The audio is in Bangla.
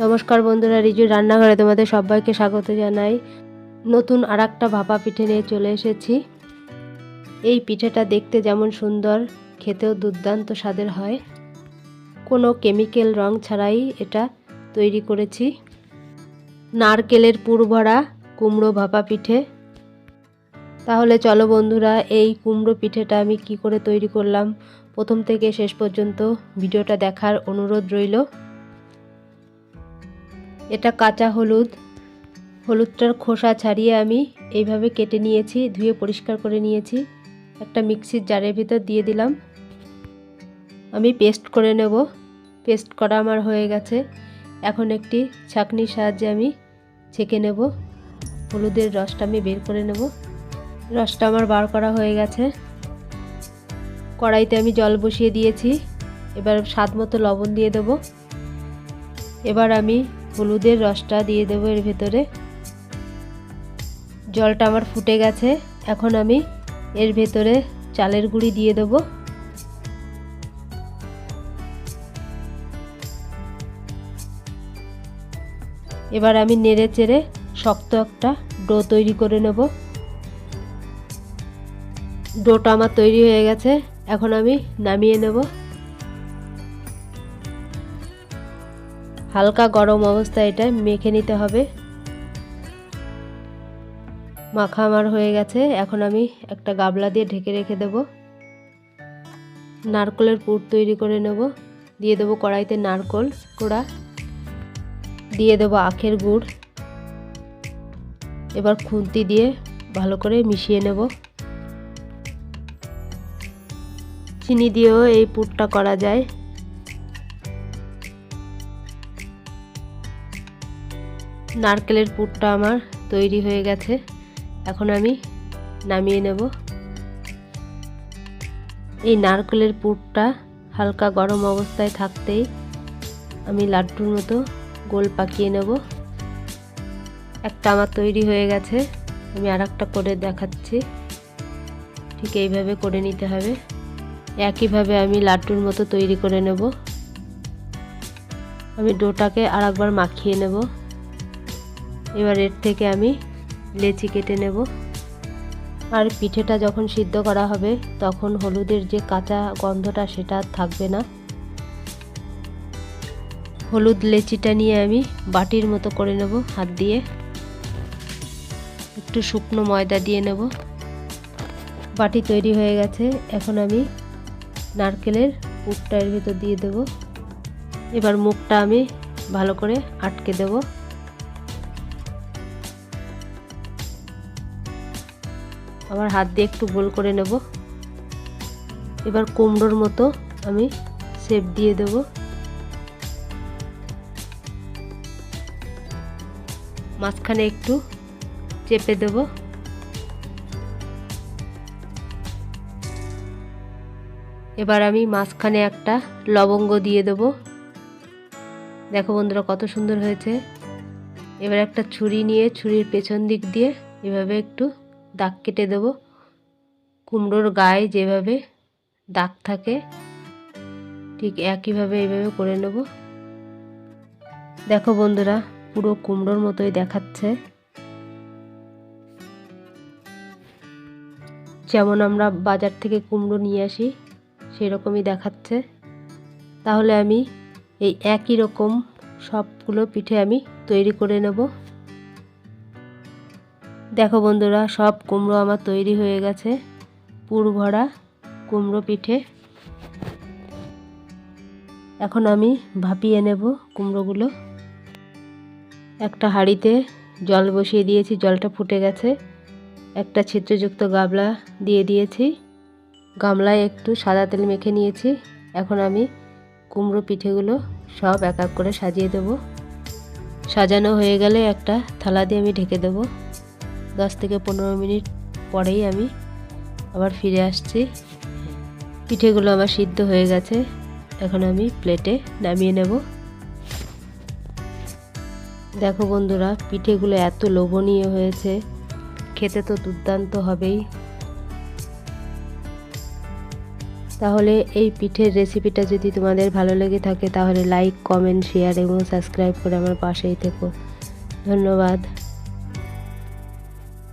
নমস্কার বন্ধুরা রিজু রান্নাঘরে তোমাদের সবাইকে স্বাগত জানাই। নতুন আর একটা ভাপা পিঠে নিয়ে চলে এসেছি। এই পিঠেটা দেখতে যেমন সুন্দর, খেতেও দুর্দান্ত স্বাদের হয়। কোনো কেমিক্যাল রং ছাড়াই এটা তৈরি করেছি। নারকেলের পুর ভরা কুমড়ো ভাপা পিঠে। তাহলে চলো বন্ধুরা, এই কুমড়ো পিঠেটা আমি কি করে তৈরি করলাম? প্রথম থেকে শেষ পর্যন্ত ভিডিওটা দেখার অনুরোধ রইল। এটা কাঁচা হলুদ। হলুদটার খোসা ছাড়িয়ে আমি এইভাবে কেটে নিয়েছি, ধুয়ে পরিষ্কার করে নিয়েছি। একটা মিক্সির জারের ভিতর দিয়ে দিলাম। আমি পেস্ট করে নেব। পেস্ট করা আমার হয়ে গেছে। এখন একটি ছাঁকনির সাহায্যে আমি ছেঁকে নেব। হলুদের রসটা আমি বের করে নেব। রসটা আমার বার করা হয়ে গেছে। কড়াইতে আমি জল বসিয়ে দিয়েছি। এবার স্বাদ মতো লবণ দিয়ে দেব। এবার আমি হলুদের রসটা দিয়ে দেবো এর ভেতরে। জলটা আমার ফুটে গেছে, এখন আমি এর ভেতরে চালের গুঁড়ি দিয়ে দেবো। এবার আমি নেড়ে চেড়ে শক্ত একটা ডো তৈরি করে নেব। ডোটা আমার তৈরি হয়ে গেছে, এখন আমি নামিয়ে নেব। হালকা গরম অবস্থায় এটা মেখে নিতে হবে। মাখা আমার হয়ে গেছে। এখন আমি একটা গাবলা দিয়ে ঢেকে রেখে দেব। নারকলের পুর তৈরি করে নেব। দিয়ে দেবো কড়াইতে নারকল কোড়া। দিয়ে দেবো আখের গুড়। এবার খুন্তি দিয়ে ভালো করে মিশিয়ে নেব। চিনি দিয়েও এই পুরটা করা যায়। নারকেলের পুরটা আমার তৈরি হয়ে গেছে। এখন আমি নামিয়ে নেব। এই নারকেলের পুরটা হালকা গরম অবস্থায় থাকতেই আমি লাড্ডুর মতো গোল পাকিয়ে নেব। একটা আমার তৈরি হয়ে গেছে। আমি আর করে দেখাচ্ছি। ঠিক এইভাবে করে নিতে হবে। একইভাবে আমি লাড্ডুর মতো তৈরি করে নেব। আমি ডোটাকে আর একবার মাখিয়ে নেব। এবার এর থেকে আমি লেচি কেটে নেব। আর পিঠেটা যখন সিদ্ধ করা হবে, তখন হলুদের যে কাঁচা গন্ধটা সেটা থাকবে না। হলুদ লেচিটা নিয়ে আমি বাটির মতো করে নেব হাত দিয়ে। একটু শুকনো ময়দা দিয়ে নেব। বাটি তৈরি হয়ে গেছে, এখন আমি নারকেলের পুরটা এর ভিতর দিয়ে দেব। এবার মুখটা আমি ভালো করে আটকে দেব। আবার হাত দিয়ে একটু গোল করে নেব। এবার কুমড়োর মতো আমি শেপ দিয়ে দেবো। মাঝখানে একটু চেপে দেব। এবার আমি মাঝখানে একটা লবঙ্গ দিয়ে দেব। দেখো বন্ধুরা কত সুন্দর হয়েছে। এবার একটা ছুরি নিয়ে ছুরির পেছন দিক দিয়ে এভাবে একটু দাগ কেটে দেব। কুমড়োর গায়ে যেভাবে দাগ থাকে, ঠিক একইভাবে এইভাবে করে নেব। দেখো বন্ধুরা, পুরো কুমড়োর মতোই দেখাচ্ছে। যেমন আমরা বাজার থেকে কুমড়ো নিয়ে আসি, সেরকমই দেখাচ্ছে। তাহলে আমি এই একই রকম সবগুলো পিঠে আমি তৈরি করে নেব। দেখো বন্ধুরা, সব কুমড়ো আমার তৈরি হয়ে গেছে। পুর ভরা কুমড়ো পিঠে। এখন আমি ভাপিয়ে নেব কুমড়োগুলো। একটা হাঁড়িতে জল বসিয়ে দিয়েছি, জলটা ফুটে গেছে। একটা ছিদ্রযুক্ত গামলা দিয়ে দিয়েছি। গামলায় একটু সাদা তেল মেখে নিয়েছি। এখন আমি কুমড়ো পিঠেগুলো সব এক এক করে সাজিয়ে দেব। সাজানো হয়ে গেলে একটা থালা দিয়ে আমি ঢেকে দেব। দশ থেকে পনেরো মিনিট পরেই আমি আবার ফিরে আসছি। পিঠেগুলো আমার সিদ্ধ হয়ে গেছে। এখন আমি প্লেটে নামিয়ে নেব। দেখো বন্ধুরা, পিঠেগুলো এত লোভনীয় হয়েছে। খেতে তো দুর্দান্ত হবেই। তাহলে এই পিঠের রেসিপিটা যদি তোমাদের ভালো লেগে থাকে, তাহলে লাইক কমেন্ট শেয়ার এবং সাবস্ক্রাইব করে আমার পাশেই থেকো। ধন্যবাদ।